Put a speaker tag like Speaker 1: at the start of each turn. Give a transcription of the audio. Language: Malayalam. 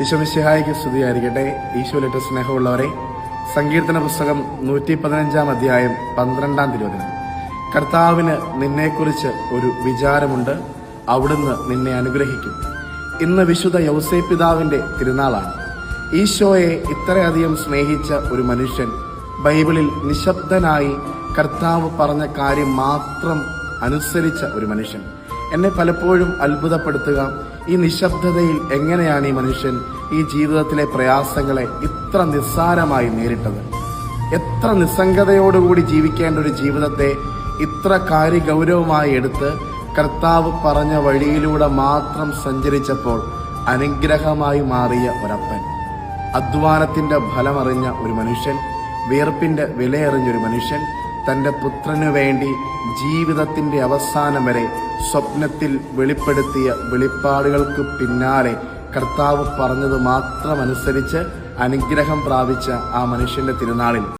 Speaker 1: ഈശോമിശിഹായിക്ക് സ്തുതിയായിരിക്കട്ടെ. ഈശോലിട്ട് സ്നേഹമുള്ളവരെ സങ്കീർത്തന പുസ്തകം നൂറ്റി പതിനഞ്ചാം അധ്യായം പന്ത്രണ്ടാം തിരുവചനം. കർത്താവിന് നിന്നെക്കുറിച്ച് ഒരു വിചാരമുണ്ട്. അവിടുന്ന് നിന്നെ അനുഗ്രഹിക്കും. ഇന്ന് വിശുദ്ധ യൗസേ പിതാവിന്റെ തിരുനാളാണ്. ഈശോയെ ഇത്രയധികം സ്നേഹിച്ച ഒരു മനുഷ്യൻ ബൈബിളിൽ നിശബ്ദനായി കർത്താവ് പറഞ്ഞ കാര്യം മാത്രം അനുസരിച്ച ഒരു മനുഷ്യൻ. എന്നെ പലപ്പോഴും അത്ഭുതപ്പെടുത്തുക ഈ നിശബ്ദതയിൽ എങ്ങനെയാണ് ഈ മനുഷ്യൻ ഈ ജീവിതത്തിലെ പ്രയാസങ്ങളെ ഇത്ര നിസ്സാരമായി നേരിട്ടത്? എത്ര നിസ്സംഗതയോടുകൂടി ജീവിക്കേണ്ട ഒരു ജീവിതത്തെ ഇത്ര കാര്യഗൗരവമായി എടുത്ത് കർത്താവ് പറഞ്ഞ വഴിയിലൂടെ മാത്രം സഞ്ചരിച്ചപ്പോൾ അനുഗ്രഹമായി മാറിയ ഒരപ്പൻ. അധ്വാനത്തിന്റെ ഫലമറിഞ്ഞ ഒരു മനുഷ്യൻ വിയർപ്പിന്റെ വിലയറിഞ്ഞൊരു മനുഷ്യൻ തന്റെ പുത്രനു വേണ്ടി ജീവിതത്തിന്റെ അവസാനം വരെ സ്വപ്നത്തിൽ വെളിപ്പെടുത്തിയ വെളിപ്പാടുകൾക്ക് പിന്നാലെ കർത്താവ് പറഞ്ഞത് മാത്രമനുസരിച്ച് അനുഗ്രഹം പ്രാപിച്ച ആ മനുഷ്യന്റെ തിരുനാളിൽ.